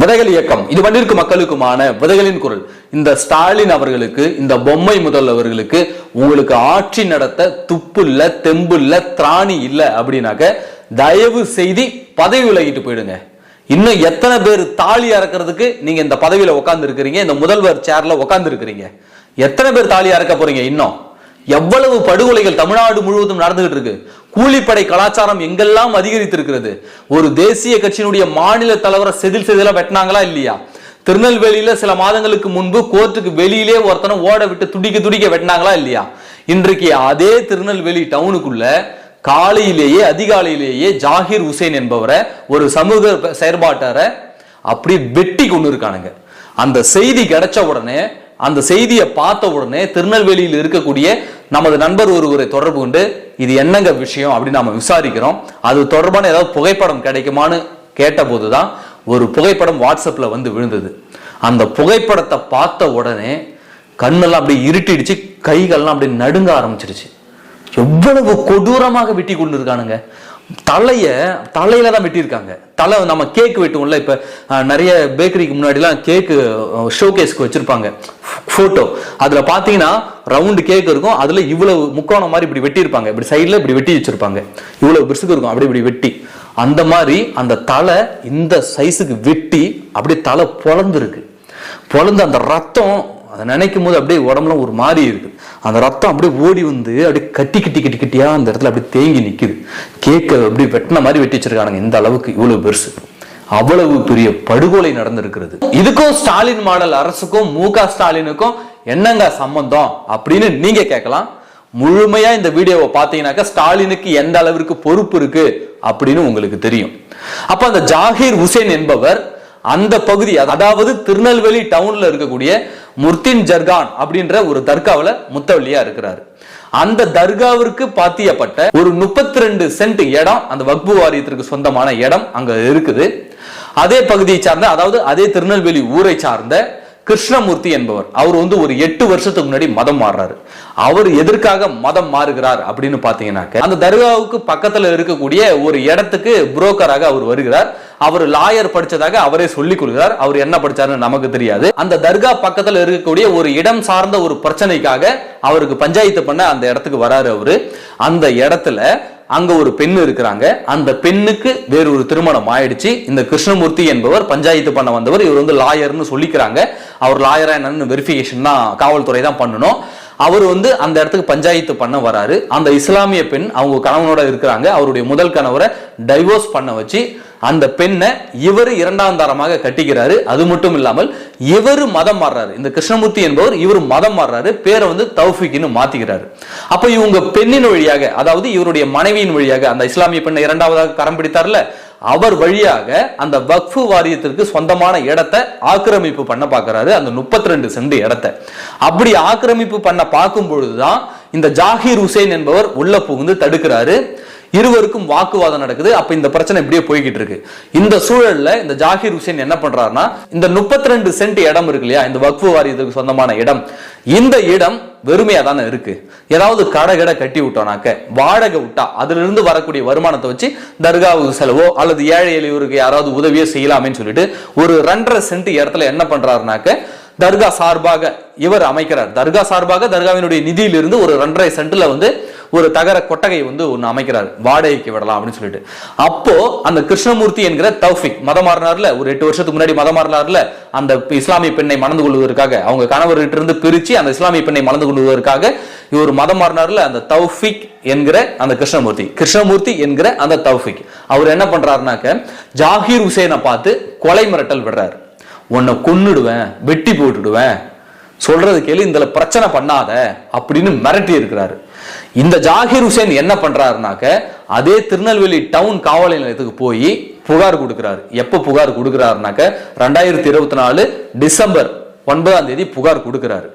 விதைகள் இயக்கம். இது வந்திருக்கு மக்களுக்குமான விதைகளின் குரல். இந்த ஸ்டாலின் அவர்களுக்கு இந்த பொம்மை முதல்வர்களுக்கு உங்களுக்கு ஆட்சி நடத்த துப்பு இல்ல தெம்பு இல்ல திராணி இல்ல அப்படின்னாக்க தயவு செய்தி பதவி விலகிட்டு போயிடுங்க. இன்னும் எத்தனை பேர் தாலி அறக்கிறதுக்கு நீங்க இந்த பதவியில உட்கார்ந்து இருக்கிறீங்க இந்த முதல்வர் சேர்ல உட்கார்ந்து இருக்கிறீங்க எத்தனை பேர் தாலி அறக்க போறீங்க இன்னும்? எவ்வளவு படுகொலைகள் தமிழ்நாடு முழுவதும் நடந்துகிட்டு இருக்கு கூலிப்படை கலாச்சாரம் எங்கெல்லாம் அதிகரித்திருக்கிறது? ஒரு தேசிய கட்சியினுடைய மாநில தலைவரை செதில் செதில வெட்டினாங்களா இல்லையா? திருநெல்வேலியில சில மாதங்களுக்கு முன்பு கோர்ட்டுக்கு வெளியிலே ஒருத்தனை ஓட விட்டு துடிக்க துடிக்க வெட்டினாங்களா இல்லையா? இன்றைக்கு அதே திருநெல்வேலி டவுனுக்குள்ள காலையிலேயே அதிகாலையிலேயே ஜாகிர் ஹுசைன் என்பவரை ஒரு சமூக செயற்பாட்டாரை அப்படி வெட்டி கொண்டு இருக்கானுங்க. அந்த செய்தி கிடைச்ச உடனே அந்த செய்தியை பார்த்த உடனே திருநெல்வேலியில் இருக்கக்கூடிய நமது நண்பர் ஒருவரை தொடர்பு கொண்டு இது என்னங்க விஷயம் அப்படின்னு நம்ம விசாரிக்கிறோம். அது தொடர்பான ஏதாவது புகைப்படம் கிடைக்குமான்னு கேட்டபோது தான் ஒரு புகைப்படம் வாட்ஸ்அப்ல வந்து விழுந்தது. அந்த புகைப்படத்தை பார்த்த உடனே கண்ணெல்லாம் அப்படியே இருட்டிடுச்சு கைகள்லாம் அப்படியே நடுங்க ஆரம்பிச்சிருச்சு. எவ்வளவு கொடூரமாக வெட்டி கொண்டு இருக்கானுங்க. தலைய தலையில தான் வெட்டியிருக்காங்க. தலை நம்ம கேக் வெட்டுவோம்ல இப்ப நிறைய பேக்கரிக்கு முன்னாடிலாம் கேக்கு ஷோகேஸ்க்கு வச்சிருப்பாங்க. போட்டோ அதுல பாத்தீங்கன்னா ரவுண்டு கேக் இருக்கும். அதுல இவ்வளவு முக்கோணம் மாதிரி இப்படி வெட்டியிருப்பாங்க. இப்படி சைடில் இப்படி வெட்டி வச்சிருப்பாங்க. இவ்வளவு பெருசுக்கு இருக்கும். அப்படி இப்படி வெட்டி. அந்த மாதிரி அந்த தலை இந்த சைஸுக்கு வெட்டி அப்படியே தலை பொழந்துருக்கு பொழந்து அந்த ரத்தம் அதை நினைக்கும் போது அப்படியே உடம்புல ஒரு மாதிரி இருக்கு. அந்த ரத்தம் அப்படியே ஓடி வந்து அப்படியே கட்டி கட்டி கட்டி கட்டியாக அந்த இடத்துல அப்படியே தேங்கி நிக்குது. கேக்கை அப்படியே வெட்டின மாதிரி வெட்டி வச்சிருக்கானுங்க. இந்த அளவுக்கு இவ்வளோ பெருசு. அவ்வளவு பெரிய படுகொலை நடந்திருக்கிறது. இதுக்கும் ஸ்டாலின் மாடல் அரசுக்கும் மு க ஸ்டாலினுக்கும் என்னங்க சம்பந்தம் அப்படின்னு நீங்க கேட்கலாம். முழுமையா இந்த வீடியோவை பார்த்தீங்கன்னாக்கா ஸ்டாலினுக்கு எந்த அளவிற்கு பொறுப்பு இருக்கு அப்படின்னு உங்களுக்கு தெரியும். அப்ப அந்த ஜாகிர் ஹுசேன் என்பவர் அந்த பகுதி அதாவது திருநெல்வேலி டவுன்ல இருக்கக்கூடிய முர்தின் ஜர்கான் அப்படின்ற ஒரு தர்காவுல முத்தவள்ளியா இருக்கிறாரு. அந்த தர்காவிற்கு பாத்தியப்பட்ட ஒரு முப்பத்தி ரெண்டு சென்ட் இடம் அந்த வக்பு வாரியத்திற்கு சொந்தமான இடம் அங்க இருக்குது. அதே பகுதியை சார்ந்த அதாவது அதே திருநெல்வேலி ஊரை சார்ந்த கிருஷ்ணமூர்த்தி என்பவர் அவர் வந்து ஒரு எட்டு வருஷத்துக்கு முன்னாடி மதம் மாறுறாரு. அவர் எதற்காக மதம் மாறுகிறார் அப்படின்னு பாத்தீங்கன்னாக்க அந்த தர்காவுக்கு பக்கத்துல இருக்கக்கூடிய ஒரு இடத்துக்கு புரோக்கராக அவர் வருகிறார். அவர் லாயர் படிச்சதாக அவரே சொல்லிக் கொள்கிறார். அவர் என்ன படிச்சாருன்னு நமக்கு தெரியாது. அந்த தர்கா பக்கத்துல இருக்கக்கூடிய ஒரு இடம் சார்ந்த ஒரு பிரச்சனைக்காக அவருக்கு பஞ்சாயத்து பண்ண அந்த இடத்துக்கு வராரு அவரு. அந்த இடத்துல அங்க ஒரு பெண் இருக்கிறாங்க. அந்த பெண்ணுக்கு வேறு ஒரு திருமணம் ஆயிடுச்சு. இந்த கிருஷ்ணமூர்த்தி என்பவர் பஞ்சாயத்து பண்ண வந்தவர் இவர் வந்து லாயர்னு சொல்லிக்கிறாங்க. அவர் லாயரா என்னன்னு வெரிஃபிகேஷன் தான் காவல்துறை தான் பண்ணணும். அவர் வந்து அந்த இடத்துக்கு பஞ்சாயத்து பண்ண வராரு. அந்த இஸ்லாமிய பெண் அவங்க கணவனோட இருக்கிறாங்க. அவருடைய முதல் கணவரை டைவோர்ஸ் பண்ண வச்சு அந்த பெண்ணை இவர் இரண்டாம் தாரமாக கட்டிக்கிறாரு. அது மட்டும் இல்லாமல் இவர் மதம் மாறுறாரு. இந்த கிருஷ்ணமூர்த்தி என்பவர் இவர் மதம் மாறுறாரு. பேரை வந்து தௌஃபிக்னு மாத்திக்கிறாரு. அப்ப இவங்க பெண்ணின் வழியாக அதாவது இவருடைய மனைவியின் வழியாக அந்த இஸ்லாமிய பெண்ணை இரண்டாவதாக கரம் பிடித்தார்ல அவர் வழியாக அந்த வக்ஃபு வாரியத்திற்கு சொந்தமான இடத்தை ஆக்கிரமிப்பு பண்ண பார்க்கறாரு. அந்த முப்பத்தி ரெண்டு சென்ட் இடத்தை. அப்படி ஆக்கிரமிப்பு பண்ண பார்க்கும் பொழுதுதான் இந்த ஜாகிர் ஹுசேன் என்பவர் உள்ள புகுந்து தடுக்கிறாரு. இருவருக்கும் வாக்குவாதம் நடக்குது. அப்ப இந்த பிரச்சனை இப்படியே போய்கிட்டு இருக்கு. இந்த சூழல்ல இந்த ஜாகிர் ஹுசேன் என்ன பண்றாருன்னா இந்த முப்பத்தி ரெண்டு சென்ட் இடம் இருக்கு இல்லையா? இந்த வக்ஃபு வாரியத்துக்கு சொந்தமான இடம். இந்த இடம் வெறுமையா தானே இருக்கு. ஏதாவது கடை கடை கட்டி விட்டோம்னாக்க வாடகை விட்டா அதுல இருந்து வரக்கூடிய வருமானத்தை வச்சு தர்காவுக்கு செலவோ அல்லது ஏழை எளியவருக்கு யாராவது உதவியோ செய்யலாமேன்னு சொல்லிட்டு ஒரு ரெண்டரை சென்ட் இடத்துல என்ன பண்றாருனாக்க தர்கா சார்பாக இவர் அமைக்கிறார். தர்கா சார்பாக தர்காவினுடைய நிதியிலிருந்து ஒரு ரெண்டரை சென்ட்ல வந்து ஒரு தகர கொட்டகை வந்து ஒன்று அமைக்கிறார். வாடகைக்கு விடலாம் அப்படின்னு சொல்லிட்டு. அப்போ அந்த கிருஷ்ணமூர்த்தி என்கிற தௌஃபிக் மதம் மாறினார்ல ஒரு எட்டு வருஷத்துக்கு முன்னாடி மதம் மாறினார்ல அந்த இஸ்லாமிய பெண்ணை மணந்து கொள்வதற்காக அவங்க கணவர்கிட்ட இருந்து பிரிச்சு அந்த இஸ்லாமிய பெண்ணை மணந்து கொள்வதற்காக இவர் மதம் மாறினார்ல அந்த தௌஃபிக் என்கிற அந்த கிருஷ்ணமூர்த்தி. கிருஷ்ணமூர்த்தி என்கிற அந்த தௌஃபிக். அவர் என்ன பண்றாருனாக்க ஜாகிர் ஹுசேனை பார்த்து கொலை மிரட்டல் விடுறாரு. உன்னை கொன்னுடுவேன் வெட்டி போட்டுடுவேன். சொல்றது கேள்வி இந்த பிரச்சனை பண்ணாத அப்படின்னு மிரட்டி இருக்கிறாரு. இந்த ஜாகிர் ஹுசேன் என்ன பண்றாருனாக்க அதே திருநெல்வேலி டவுன் காவல் நிலையத்துக்கு போய் புகார் கொடுக்கிறாரு. எப்ப புகார் கொடுக்கிறாருனாக்க ரெண்டாயிரத்தி இருபத்தி நாலு டிசம்பர் ஒன்பதாம் தேதி புகார் கொடுக்கிறாரு.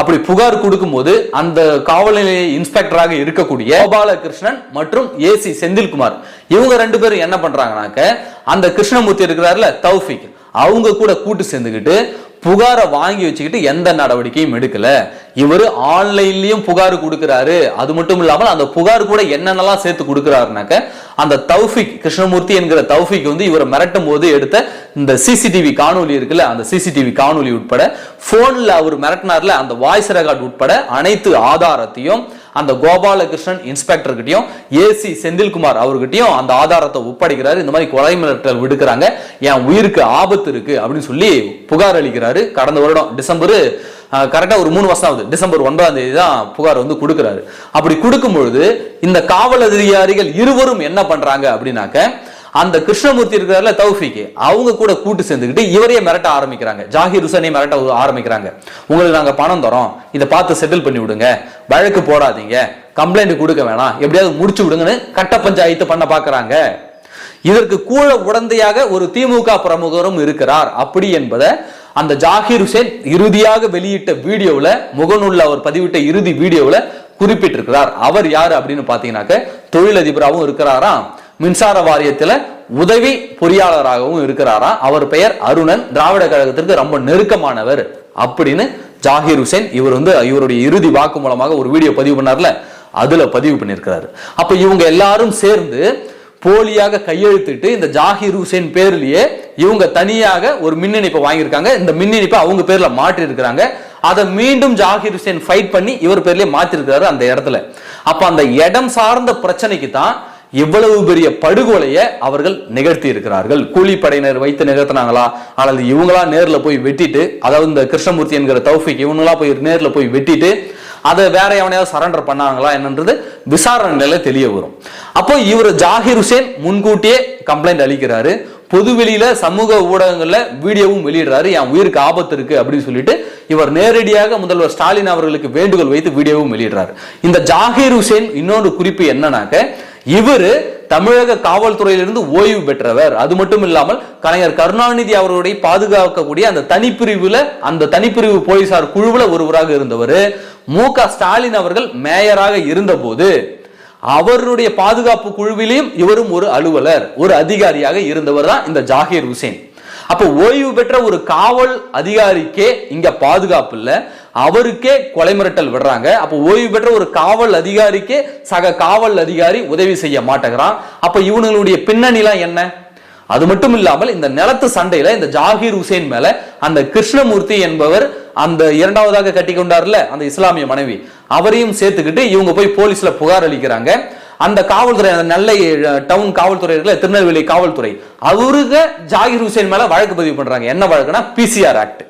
அப்படி புகார் கொடுக்கும்போது அந்த காவல் நிலைய இன்ஸ்பெக்டராக இருக்கக்கூடிய கோபாலகிருஷ்ணன் மற்றும் ஏசி செந்தில்குமார் இவங்க ரெண்டு பேரும் என்ன பண்றாங்கனாக்க அந்த கிருஷ்ணமூர்த்தி இருக்கிறாருல தௌஃபிக் அவங்க கூட கூட்டு சேர்ந்துக்கிட்டு புகாரை வாங்கி வச்சுக்கிட்டு எந்த நடவடிக்கையும் எடுக்கல. இவர் ஆன்லைன்லயும் புகார் கொடுக்கிறாரு. அது மட்டும் இல்லாமல் அந்த புகார் கூட என்னென்னலாம் சேர்த்து கொடுக்கிறாருனாக்க அந்த தௌஃபிக் கிருஷ்ணமூர்த்தி என்கிற தௌஃபிக் வந்து இவரை மிரட்டும் போது எடுத்த இந்த சிசிடிவி காணொலி இருக்குல்ல அந்த சிசிடிவி காணொலி உட்பட போன்ல அவர் மிரட்டினார்ல அந்த வாய்ஸ் ரெக்கார்டு உட்பட அனைத்து ஆதாரத்தையும் அந்த கோபாலகிருஷ்ணன் இன்ஸ்பெக்டர் கிட்டயும் ஏசி செந்தில்குமார் அவர்கிட்டயும் அந்த ஆதாரத்தை ஒப்படைக்கிறாரு. இந்த மாதிரி கொலை மிரட்டல் விடுக்கிறாங்க. என் உயிருக்கு ஆபத்து இருக்கு அப்படின்னு சொல்லி புகார் அளிக்கிறாரு. கடந்த வருடம் டிசம்பர் கரெக்டாக ஒரு மூணு வருஷம் ஆகுது. டிசம்பர் ஒன்பதாம் தேதி தான் புகார் வந்து கொடுக்குறாரு. அப்படி கொடுக்கும் பொழுது இந்த காவல் அதிகாரிகள் இருவரும் என்ன பண்றாங்க அப்படின்னாக்க அந்த கிருஷ்ணமூர்த்தி இருக்கிறார்ல தௌஃபிக்கு அவங்க கூட கூட்டு சேர்ந்துக்கிட்டு இவரையே மிரட்ட ஆரம்பிக்கிறாங்க. ஜாகிர் ஹுசனையும் மிரட்ட ஆரம்பிக்கிறாங்க. உங்களுக்கு நாங்கள் பணம் தரோம். இதை பார்த்து செட்டில் பண்ணி விடுங்க. வழக்கு போடாதீங்க. கம்ப்ளைண்ட் கொடுக்க வேணாம். எப்படியாவது முடிச்சு விடுங்கன்னு கட்ட பஞ்சாயத்து பண்ண பார்க்குறாங்க. இதற்கு கூட உடந்தையாக ஒரு திமுக பிரமுகரும் இருக்கிறார். அப்படி என்பதை அந்த ஜாகிர் ஹுசேன் இறுதியாக வெளியிட்ட வீடியோவில் முகநூலில் அவர் பதிவிட்ட இறுதி வீடியோவில் குறிப்பிட்டிருக்கிறார். அவர் யார் அப்படின்னு பார்த்தீங்கன்னாக்க தொழிலதிபராகவும் இருக்கிறாராம். மின்சார வாரியத்தில் உதவி பொறியாளராகவும் இருக்கிறாராம் அவர் பெயர் அருணன். திராவிட கழகத்திற்கு ரொம்ப நெருக்கமானவர் அப்படின்னு ஜாகிர் ஹுசேன் இவர் வந்து இவருடைய இறுதி வாக்கு மூலமாக ஒரு வீடியோ பதிவு பண்ணார்ல. அதுல பதிவு பண்ணியிருக்கிறாரு. அப்ப இவங்க எல்லாரும் சேர்ந்து போலியாக கையெழுத்திட்டு இந்த ஜாகிர் ஹுசேன் பேர்லயே இவங்க தனியாக ஒரு மின் இணைப்பை வாங்கியிருக்காங்க. இந்த மின் இணைப்பை அவங்க பேர்ல மாற்றி இருக்கிறாங்க அதை மீண்டும் ஜாகிர் ஹுசேன் ஃபைட் பண்ணி இவர் பேர்லயே மாத்திருக்கிறாரு அந்த இடத்துல. அப்ப அந்த இடம் சார்ந்த பிரச்சனைக்கு தான் இவ்வளவு பெரிய படுகொலையை அவர்கள் நிகழ்த்தி இருக்கிறார்கள். கூலிப்படையினர் வைத்து நிகழ்த்தினாங்களா? அல்லது இவங்களா நேர்ல போய் வெட்டிட்டு அதாவது இந்த கிருஷ்ணமூர்த்தி என்கிற தௌஃபிக் இவங்களா போய் நேர்ல போய் வெட்டிட்டு அதை வேற எவனையாவது சரண்டர் பண்ணாங்களா என்னன்றது விசாரணையில தெரிய வரும். அப்போ இவர் ஜாகிர் ஹுசேன் முன்கூட்டியே கம்ப்ளைண்ட் அளிக்கிறாரு. பொதுவெளியில சமூக ஊடகங்கள்ல வீடியோவும் வெளியிடுறாரு. என் உயிருக்கு ஆபத்து இருக்கு அப்படின்னு சொல்லிட்டு இவர் நேரடியாக முதல்வர் ஸ்டாலின் அவர்களுக்கு வேண்டுகோள் வைத்து வீடியோவும் வெளியிடுறாரு. இந்த ஜாகிர் ஹுசேன் இன்னொரு குறிப்பு என்னன்னாக்க இவரு தமிழக காவல்துறையிலிருந்து ஓய்வு பெற்றவர். அது மட்டும் இல்லாமல் கலைஞர் கருணாநிதி அவருடைய பாதுகாக்கக்கூடிய அந்த தனிப்பிரிவுல அந்த தனிப்பிரிவு போலீசார் குழுவுல ஒருவராக இருந்தவர். மு க ஸ்டாலின் அவர்கள் மேயராக இருந்தபோது அவருடைய பாதுகாப்பு குழுவிலையும் இவரும் ஒரு அலுவலர் ஒரு அதிகாரியாக இருந்தவர் தான் இந்த ஜாகிர் ஹுசேன் அப்ப ஓய்வு பெற்ற ஒரு காவல் அதிகாரிக்கே இங்க பாதுகாப்பு இல்ல. அவருக்கே கொலை மிரட்டல் விடுறாங்க. அப்போ ஓய்வு பெற்ற ஒரு காவல் அதிகாரிக்கே சக காவல் அதிகாரி உதவி செய்ய மாட்டேங்கிறான். அப்ப இவனுடைய பின்னணிலாம் என்ன? அது மட்டும் இல்லாமல் இந்த நிலத்து சண்டையில இந்த ஜாகிர் ஹுசேன் மேல அந்த கிருஷ்ணமூர்த்தி என்பவர் அந்த இரண்டாவதாக கட்டி கொண்டார்ல அந்த இஸ்லாமிய மனைவி. அவரையும் சேர்த்துக்கிட்டு இவங்க போய் போலீஸ்ல புகார் அளிக்கிறாங்க. அந்த காவல்துறை அந்த நெல்லை டவுன் காவல்துறை இருக்குல்ல திருநெல்வேலி காவல்துறை. அவருக ஜாகிர் ஹுசேன் மேல வழக்கு பதிவு பண்றாங்க. என்ன வழக்குனா பிசிஆர் ஆக்ட்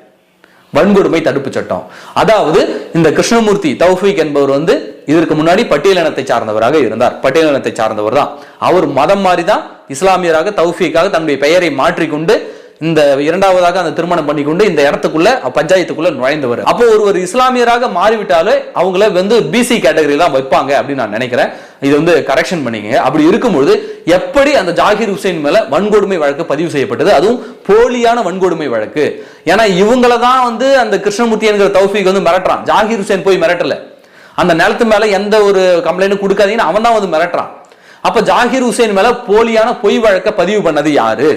வன்கொடுமை தடுப்பு சட்டம். அதாவது இந்த கிருஷ்ணமூர்த்தி தௌஃபிக் என்பவர் வந்து இதற்கு முன்னாடி பட்டியலினத்தை சார்ந்தவராக இருந்தார். பட்டியலினத்தை சார்ந்தவர் தான். அவர் மதம் மாறி தான் இஸ்லாமியராக தௌஃபிக்காக தன்னுடைய பெயரை மாற்றிக்கொண்டு இந்த இரண்டாவதாக அந்த திருமணம் பண்ணிக்கொண்டு இந்த இடத்துக்குள்ள பஞ்சாயத்துக்குள்ள நுழைந்தவர். அப்போ ஒருவர் இஸ்லாமியராக மாறிவிட்டாலே அவங்கள வந்து பிசி கேட்டகரி தான் வைப்பாங்க அப்படின்னு நான் நினைக்கிறேன். இது வந்து கரெக்ஷன் பண்ணிங்க அப்படி இருக்கும்பொழுது எப்படி அந்த ஜாகிர் ஹுசைன் மேல வன்கொடுமை வழக்கு பதிவு செய்யப்பட்டது? அதுவும் போலியான வன்கொடுமை வழக்கு. ஏன்னா இவங்கள தான் வந்து அந்த கிருஷ்ணமூர்த்தி என்கிற தௌஃபீக் வந்து மிரட்டுறான். ஜாகிர் ஹுசேன் போய் மிரட்டல. அந்த நிலத்து மேல எந்த ஒரு கம்ப்ளைண்ட்டும் கொடுக்காதீங்கன்னு அவன் தான் வந்து மிரட்டுறான். அப்ப ஜாகிர் ஹுசேன் மேல போலியான பொய் வழக்கை பதிவு பண்ணது யாரு?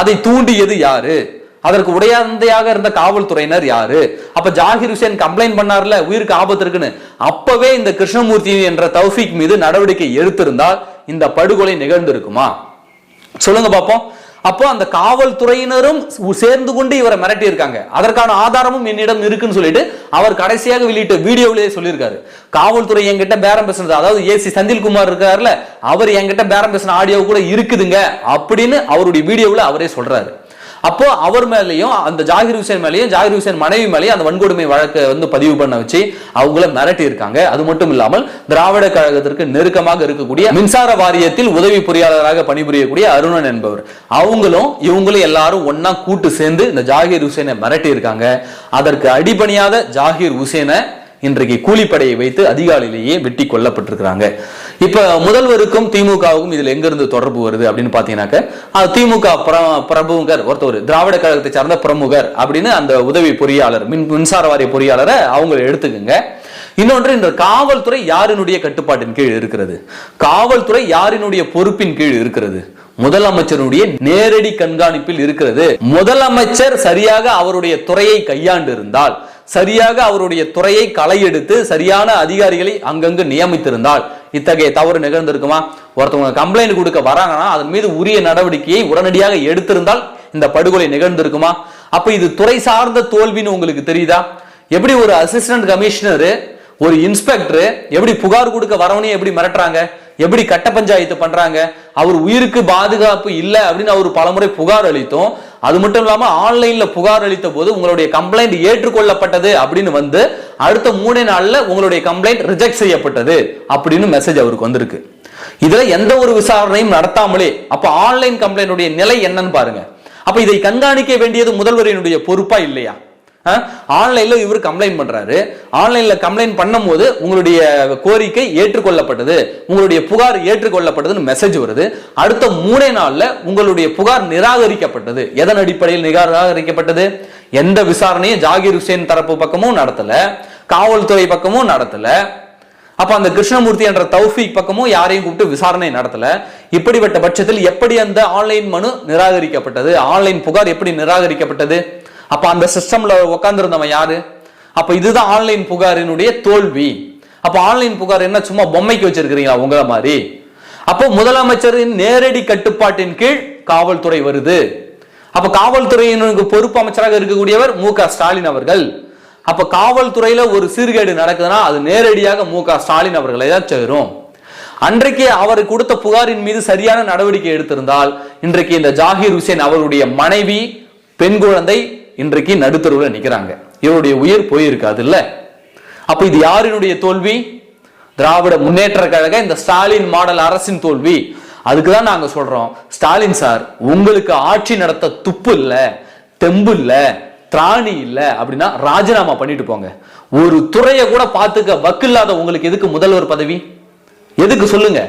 அதை தூண்டியது யாரு? அதற்கு உடையந்தையாக இருந்த காவல்துறையினர் யாரு? அப்ப ஜாகிர் ஹுசேன் கம்ப்ளைண்ட் பண்ணார்ல உயிருக்கு ஆபத்து இருக்குன்னு. அப்பவே இந்த கிருஷ்ணமூர்த்தி என்ற தௌஃபிக் மீது நடவடிக்கை எடுத்திருந்தால் இந்த படுகொலை நிகழ்ந்திருக்குமா? சொல்லுங்க பார்ப்போம் அப்போ அந்த காவல்துறையினரும் சேர்ந்து கொண்டு இவரை மிரட்டி இருக்காங்க அதற்கான ஆதாரமும் என்னிடம் இருக்குன்னு சொல்லிட்டு அவர் கடைசியாக வெளியிட்ட வீடியோவிலேயே சொல்லியிருக்காரு. காவல்துறை என்கிட்ட பேரம் பேசுனது அதாவது ஏசி செந்தில்குமார் இருக்காருல்ல அவர் என்கிட்ட பேரம் பேசின ஆடியோ கூட இருக்குதுங்க அப்படின்னு அவருடைய வீடியோவில் அவரே சொல்றாரு. அப்போ அவர் மேலேயும் அந்த ஜாகிர் ஹுசேன் மேலேயும் ஜாகிர் ஹுசேன் மனைவி மேலேயும் அந்த வன்கொடுமை வழக்கை வந்து பதிவு பண்ண வச்சு அவங்கள மிரட்டி இருக்காங்க அது மட்டும் இல்லாமல் திராவிட கழகத்திற்கு நெருக்கமாக இருக்கக்கூடிய மின்சார வாரியத்தில் உதவி பொறியாளராக பணிபுரியக்கூடிய அருணன் என்பவர். அவங்களும் இவங்களும் எல்லாரும் ஒன்னா கூட்டு சேர்ந்து இந்த ஜாகிர் ஹுசேனை மிரட்டி இருக்காங்க அதற்கு அடிபணியாத ஜாகிர் ஹுசேனை இன்றைக்கு கூலிப்படையை வைத்து அதிகாலையிலேயே வெட்டி கொல்லப்பட்டிருக்கிறாங்க இப்ப முதல்வருக்கும் திமுகவுக்கும் இதுல எங்கிருந்து தொடர்பு வருது அப்படின்னு பாத்தீங்கன்னாக்க திமுக பிரபுங்கர் பிரமுகர் ஒருத்தவர் திராவிட கழகத்தை சார்ந்த பிரமுகர் அப்படின்னு அந்த உதவி பொறியாளர் மின் மின்சார வாரிய பொறியாளரை அவங்க எடுத்துக்கோங்க. இன்னொன்று இந்த காவல்துறை யாரினுடைய கட்டுப்பாட்டின் கீழ் இருக்கிறது? காவல்துறை யாரினுடைய பொறுப்பின் கீழ் இருக்கிறது? முதலமைச்சருடைய நேரடி கண்காணிப்பில் இருக்கிறது. முதலமைச்சர் சரியாக அவருடைய துறையை கையாண்டு இருந்தால் சரியாக அவருடைய துறையை களையெடுத்து சரியான அதிகாரிகளை அங்கங்கு நியமித்திருந்தால். இத்தகைய தவறு நிகழ்ந்திருக்குமா? ஒருத்தவங்க கம்ப்ளைண்ட் கொடுக்க வராங்கன்னா அதன் மீது உரிய நடவடிக்கையை உடனடியாக எடுத்திருந்தால் இந்த படுகொலை நிகழ்ந்திருக்குமா? அப்ப இது துறை சார்ந்த தோல்வின்னு உங்களுக்கு தெரியுதா? எப்படி ஒரு அசிஸ்டன்ட் கமிஷனர் ஒரு இன்ஸ்பெக்டர் எப்படி புகார் கொடுக்க வரவனையும் எப்படி மிரட்டுறாங்க? எப்படி கட்ட பஞ்சாயத்து பண்றாங்க? அவர் உயிருக்கு பாதுகாப்பு இல்லை அப்படின்னு அவர் பலமுறை புகார் அளித்தோம். அது மட்டும் இல்லாம ஆன்லைன்ல புகார் அளித்த போது உங்களுடைய கம்ப்ளைண்ட் ஏற்றுக்கொள்ளப்பட்டது அப்படின்னு வந்து அடுத்த மூணே நாள்ல உங்களுடைய கம்ப்ளைண்ட் ரிஜெக்ட் செய்யப்பட்டது அப்படின்னு மெசேஜ் அவருக்கு வந்திருக்கு. இதுல எந்த ஒரு விசாரணையும் நடத்தாமலே அப்ப ஆன்லைன் கம்ப்ளைண்டுடைய நிலை என்னன்னு பாருங்க. அப்ப இதை கண்காணிக்க வேண்டியது முதல்வரினுடைய பொறுப்பா இல்லையா? ஆன்லைனில் இவர் கம்ப்ளைண்ட் பண்ணுறாரு ஆன்லைனில் கம்ப்ளைண்ட் பண்ணும்போது உங்களுடைய கோரிக்கை ஏற்றுக்கொள்ளப்பட்டது. உங்களுடைய புகார் ஏற்றுக்கொள்ளப்பட்டதுன்னு மெசேஜ் வருது. அடுத்த மூணே நாளில் உங்களுடைய புகார் நிராகரிக்கப்பட்டது. எதன் அடிப்படையில் நிராகரிக்கப்பட்டது? எந்த விசாரணையும் ஜாகிர் ஹுசேன் தரப்பு பக்கமும் நடத்தலை. காவல்துறை பக்கமும் நடத்தலை. அப்ப அந்த கிருஷ்ணமூர்த்தி என்ற தௌஃபீக் பக்கமும் யாரையும் கூப்பிட்டு விசாரணை நடத்தல. இப்படிப்பட்ட பட்சத்தில் எப்படி அந்த ஆன்லைன் மனு நிராகரிக்கப்பட்டது? ஆன்லைன் புகார் எப்படி நிராகரிக்கப்பட்டது? அப்ப அந்த சிஸ்டம்ல உட்காந்துருந்தவன் யாரு? அப்ப இதுதான் ஆன்லைன் புகாரினுடைய தோல்வி. அப்ப ஆன்லைன் புகார் என்ன சும்மா பொம்மைக்கு வச்சிருக்கிறீங்களா உங்களை மாதிரி? அப்போ முதலமைச்சரின் நேரடி கட்டுப்பாட்டின் கீழ் காவல்துறை வருது. அப்ப காவல்துறையினருக்கு பொறுப்பு அமைச்சராக இருக்கக்கூடியவர் மு க ஸ்டாலின் அவர்கள். அப்ப காவல்துறையில ஒரு சீர்கேடு நடக்குதுன்னா அது நேரடியாக மு க ஸ்டாலின் அவர்களை தான் சேரும். அன்றைக்கு அவர் கொடுத்த புகாரின் மீது சரியான நடவடிக்கை எடுத்திருந்தால் இன்றைக்கு இந்த ஜாகிர் ஹுசேன் அவருடைய மனைவி பெண் குழந்தை இன்றைக்கு நடுத்தருவில் நிற்கிறாங்க இவருடைய உயிர் போயிருக்காது இல்லை அப்போ இது யாரினுடைய தோல்வி? திராவிட முன்னேற்ற கழக இந்த ஸ்டாலின் மாடல் அரசின் தோல்வி. அதுக்கு தான் நாங்கள் சொல்கிறோம் ஸ்டாலின் சார் உங்களுக்கு ஆட்சி நடத்த துப்பு இல்லை தெம்பு இல்லை திராணி இல்லை அப்படின்னா ராஜினாமா பண்ணிட்டு போங்க. ஒரு துறையை கூட பார்த்துக்க வக்கில்லாத உங்களுக்கு எதுக்கு முதல்வர் பதவி? எதுக்கு சொல்லுங்க?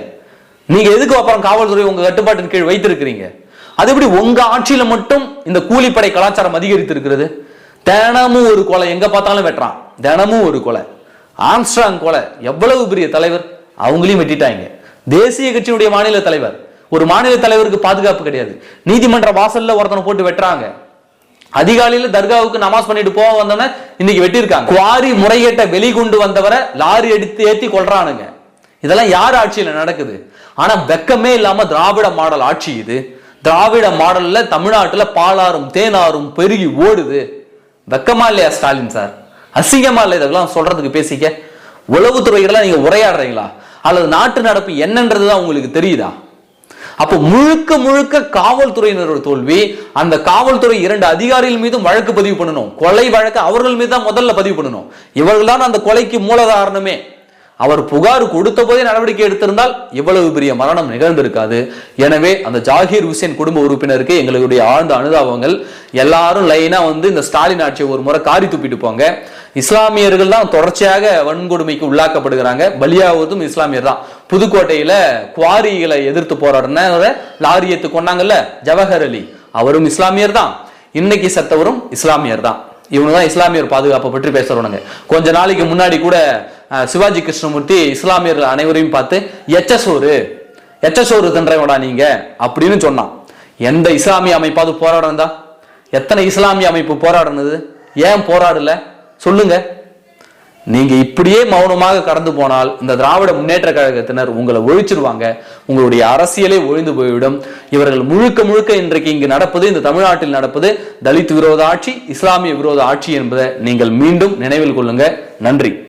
நீங்க எதுக்கு அப்புறம் காவல்துறை உங்க கட்டுப்பாட்டின் கீழ் வைத்திருக்கிறீங்க? அது எப்படி உங்க ஆட்சியில மட்டும் இந்த கூலிப்படை கலாச்சாரம் அதிகரித்து இருக்கிறது தினமும் ஒரு கொலை எங்க பார்த்தாலும் வெட்டுறான். தினமும் ஒரு கொலை. ஆம்ஸ்ட்ராங் கொலை எவ்வளவு பெரிய தலைவர்? அவங்களையும் வெட்டிட்டாங்க. தேசிய கட்சியினுடைய மாநில தலைவர். ஒரு மாநில தலைவருக்கு பாதுகாப்பு கிடையாது. நீதிமன்ற வாசல்ல ஒருத்தனை போட்டு வெட்டுறாங்க. அதிகாலையில தர்காவுக்கு நமாஸ் பண்ணிட்டு போக வந்தவன இன்னைக்கு வெட்டியிருக்காங்க. குவாரி முறைகேட்டை வெளிக்கொண்டு வந்தவரை லாரி எடுத்து ஏத்தி கொள்றானுங்க இதெல்லாம் யார் ஆட்சியில நடக்குது? ஆனா வெக்கமே இல்லாம திராவிட மாடல் ஆட்சி இது. திராவிட மாடல்ல தமிழ்நாட்டில் பாலாறும் தேனாரும் பெருகி ஓடுது. வெக்கமா இல்லையா ஸ்டாலின் சார்? அசிங்கமா இல்லை இதெல்லாம் சொல்றதுக்கு பேசிக்க? உளவுத்துறைகளெல்லாம் நீங்க உரையாடுறீங்களா? அல்லது நாட்டு நடப்பு என்னன்றதுதான் உங்களுக்கு தெரியுதா? அப்போ முழுக்க முழுக்க காவல்துறையினரோட தோல்வி. அந்த காவல்துறை இரண்டு அதிகாரிகள் மீதும் வழக்கு பதிவு பண்ணணும். கொலை வழக்கு அவர்கள் மீது தான் முதல்ல பதிவு பண்ணணும். இவர்கள் தான் அந்த கொலைக்கு மூலகாரணமே. அவர் புகார் கொடுத்த போதே நடவடிக்கை எடுத்திருந்தால் இவ்வளவு பெரிய மரணம் நிகழ்ந்திருக்காது. எனவே அந்த ஜாகிர் ஹுசேன் குடும்ப உறுப்பினருக்கு எங்களுடைய ஆழ்ந்த அனுதாபங்கள். எல்லாரும் லைனா வந்து இந்த ஸ்டாலின் ஆட்சியை ஒரு முறை காரி துப்பிட்டு போங்க. இஸ்லாமியர்கள் தான் தொடர்ச்சியாக வன்கொடுமைக்கு உள்ளாக்கப்படுகிறாங்க. பலியாவதும் இஸ்லாமியர் தான். புதுக்கோட்டையில குவாரிகளை எதிர்த்து போராடின லாரியத்து கொண்டாங்கல்ல ஜவஹர் அலி. அவரும் இஸ்லாமியர் தான். இன்னைக்கு செத்தவரும் இஸ்லாமியர் தான். இவனு தான் இஸ்லாமியர் பாதுகாப்பை பற்றி பேசுறவனுங்க கொஞ்ச நாளைக்கு முன்னாடி கூட சிவாஜி கிருஷ்ணமூர்த்தி இஸ்லாமியர் அனைவரையும் பார்த்து எச்சசோறு எச்சசோறு தின்றவடா நீங்க? அப்படின்னு சொன்னான். எந்த இஸ்லாமிய அமைப்பாவது போராடுறதா? எத்தனை இஸ்லாமிய அமைப்பு போராடுனது? ஏன் போராடல? சொல்லுங்க. நீங்க இப்படியே மௌனமாக கடந்து போனால் இந்த திராவிட முன்னேற்ற கழகத்தினர் உங்களை ஒழிச்சிருவாங்க. உங்களுடைய அரசியலே ஒழிந்து போய்விடும். இவர்கள் முழுக்க முழுக்க இன்றைக்கு இங்கு நடப்பது இந்த தமிழ்நாட்டில் நடப்பது தலித் விரோத ஆட்சி இஸ்லாமிய விரோத ஆட்சி என்பதை நீங்கள் மீண்டும் நினைவில் கொள்ளுங்க. நன்றி.